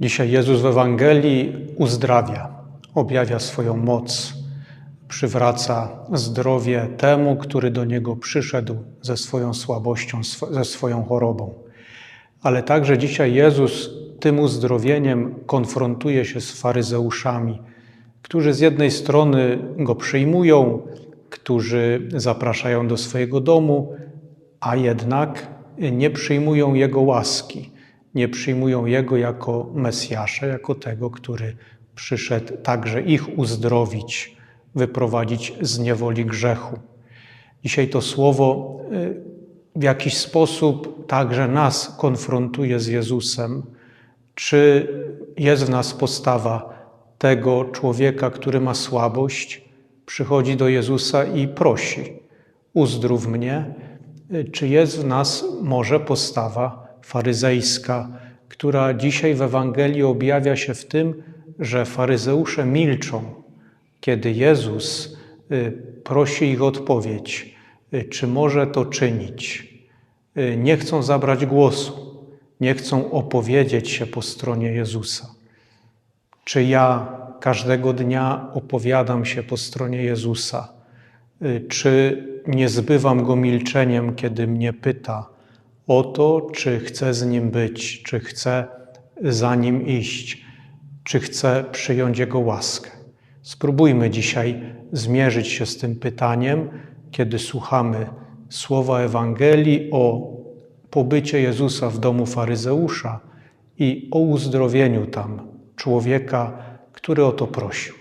Dzisiaj Jezus w Ewangelii uzdrawia, objawia swoją moc, przywraca zdrowie temu, który do niego przyszedł ze swoją słabością, ze swoją chorobą. Ale także dzisiaj Jezus tym uzdrowieniem konfrontuje się z faryzeuszami, którzy z jednej strony go przyjmują, którzy zapraszają do swojego domu, a jednak nie przyjmują Jego łaski, nie przyjmują Jego jako Mesjasza, jako tego, który przyszedł także ich uzdrowić, wyprowadzić z niewoli grzechu. Dzisiaj to słowo y, w jakiś sposób także nas konfrontuje z Jezusem. Czy jest w nas postawa tego człowieka, który ma słabość, przychodzi do Jezusa i prosi: Uzdrów mnie? Czy jest w nas może postawa faryzejska, która dzisiaj w Ewangelii objawia się w tym, że faryzeusze milczą, kiedy Jezus y, prosi ich odpowiedź, y, czy może to czynić. Y, Nie chcą zabrać głosu, nie chcą opowiedzieć się po stronie Jezusa. Czy ja każdego dnia opowiadam się po stronie Jezusa? Czy nie zbywam go milczeniem, kiedy mnie pyta o to, czy chcę z nim być, czy chcę za nim iść, czy chcę przyjąć jego łaskę? Spróbujmy dzisiaj zmierzyć się z tym pytaniem, kiedy słuchamy słowa Ewangelii o pobycie Jezusa w domu faryzeusza i o uzdrowieniu tam człowieka, który o to prosił.